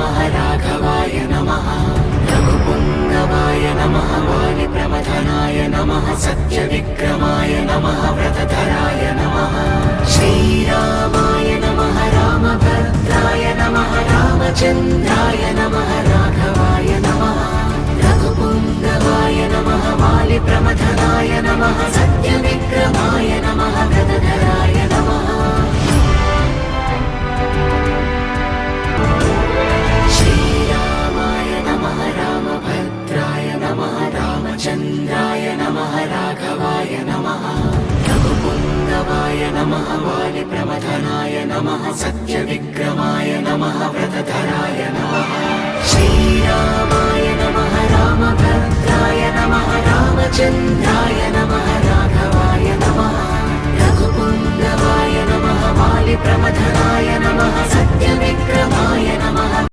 नमः राघवाय नमः रघुपुङ्गवाय नमः वाणिप्रमथनाय नमः सत्यविक्रमाय नमः व्रतधराय नमः श्रीरामाय नमः रामभद्राय नमः रामचन्द्राय नमः राघवाय नमः रघुपुङ्गवाय नमः वालिप्रमथनाय नमः सत्यविक्रमाय नमः व्रतधराय नमः वाणिप्रमथनाय नमः सत्यविक्रमाय नमः व्रतधराय नमः श्रीरामाय नमः रामभद्राय नमः रामचन्द्राय नमः राघवाय नमः रघुपुन्दवाय नमः वालिप्रमथनाय